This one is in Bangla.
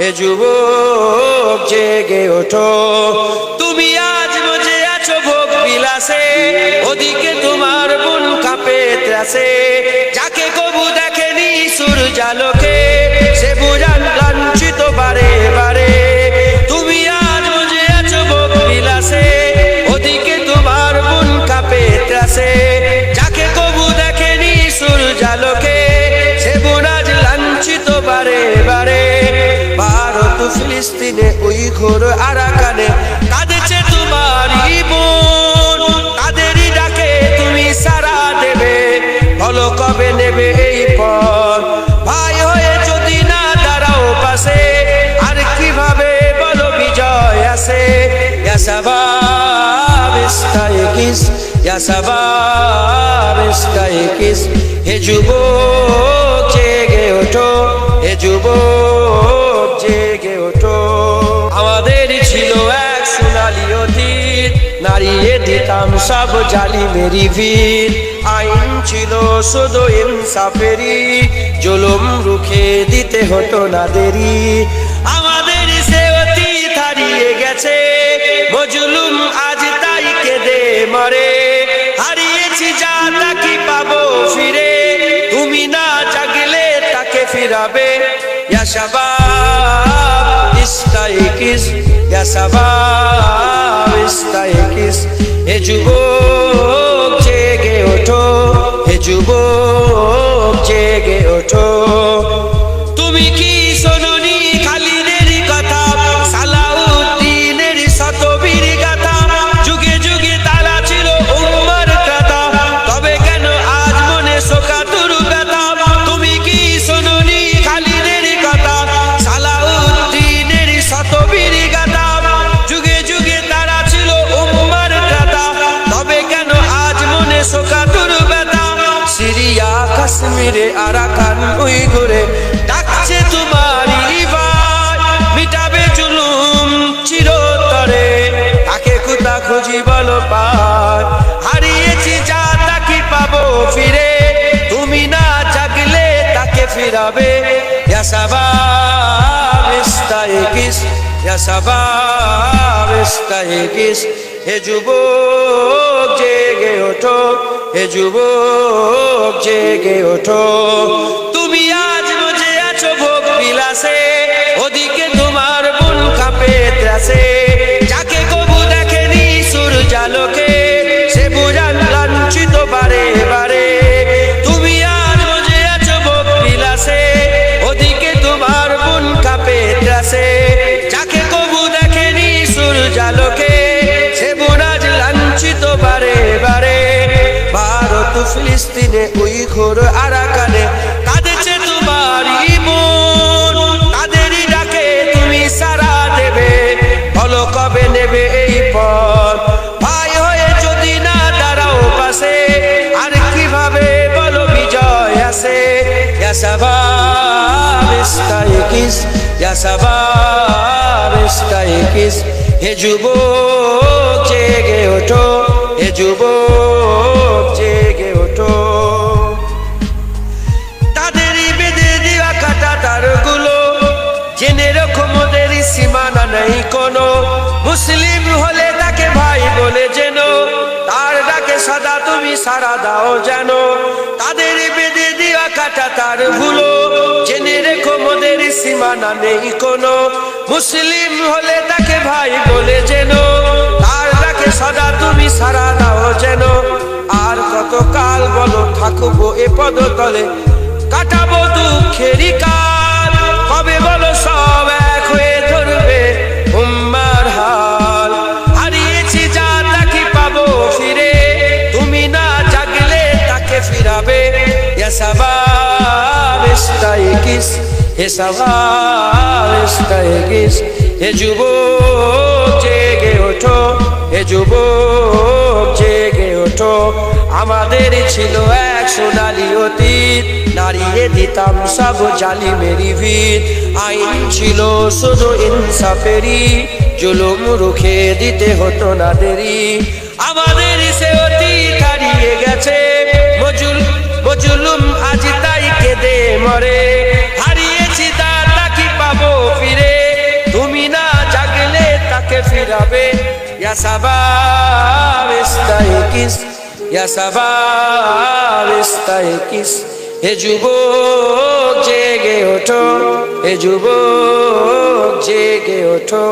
হে যুবক, জেগে ওঠো। তুমি আজ বজে আছো ভোগ বিলাসে, ওদিকে তোমার বোন কাপে ত্রাসে। যাকে কবু দেখেনি সূর্যালোকে ফিলিস্তিনে ওই ঘোর আরাকানে। কাঁদেছে তোমার বোন তাদেরই ডাকে তুমি সারা দেবে। বলো কবে নেবে এই পথ? ভাই হয়ে যদি না দাঁড়াও পাশে, আর কীভাবে বলো বিজয় আসে? ইয়াসাবাব ইস্তাইকিস ইয়াসাবাব হে যুবক ওঠো, হে যুবক। নারিয়ে দিতাম সব জালি মেরি ভিড়। আইন ছিল শুধু ইনসাফেরি জুলুম রুখে দিতে হতো না দেরি। আমাদের সে হারিয়ে গেছে, মজলুম আজ তাই কেঁদে মরে। হারিয়েছি যা তাকি পাবো ফিরে, তুমি না জাগলে তাকে ফিরাবে। ইয়া শাবাব ইয়া শাবাব ইস্তাইকিস হে যুবক জেগে ওঠো হে যুবক কাশ্মীরে আরাকান ওই ঘুরে। ডাকছে তোমারই ভাই মিটাবে জুলুম চিরতরে। তাকে কোথা খুঁজি বলো পায় হারিয়েছি যা তাকে পাবো ফিরে। তুমি না জাগলে তাকে ফিরাবে। ইয়া শাবাব ইস্তাইকিস ইয়া শাবাব ইস্তাইকিস হে যুবক, জেগে ওঠো। হে যুবক জেগে ওঠো ফিলিস্তিনে ওই ঘোর আরাকানে। কাঁদেছে তাদেরই ডাকে তুমি সারা দেবে। কবে নেবে এই পথ? ভাই হয়ে যদি না দাঁড়াও পাশে, আর কীভাবে বলো বিজয় আসে? ইয়াসাবাব ইস্তাইকিস হে জেগে ওঠো, হে যুবক, জেগে মুসলিম হলে তাকে ভাই বলে যেন তার ডাকে সাদা, তুমি সারা দাও যেন। তাদের বেঁধে দেওয়া কাটা তার ভুলো জেনে রেখো মোদের সীমানা নেই কোনো। মুসলিম হলে তাকে ভাই বলে যেন তার ডাকে সাদা, তুমি সারা দাও যেন। আর কত কাল বলো, থাকব এ পদতলে। কাটাবো দুঃখেরই কাল। কবে বলো সব ইয়াসাবাব ইস্তাইকিস হে সাবাব ইস্তাইকিস হে যুবক জেগে ওঠো হে যুবক জেগে ওঠো। আমাদের ছিল এক সোনালি অতীত নারিয়ে দিতাম সব জালি মেরি ভিত। আইন ছিল শুধু ইনসাফেরি জুলুম রুখে দিতে হতো না দেরি আমাদের সে অতীত হারিয়ে গেছে জুলুম আজ তাই কেঁদে মরে। হারিয়েছি তার নাকি পাবো ফিরে? তুমি না জাগলে তাকে ফিরাবে। হে যুব জেগে ওঠো, হে যুব জেগে ওঠো।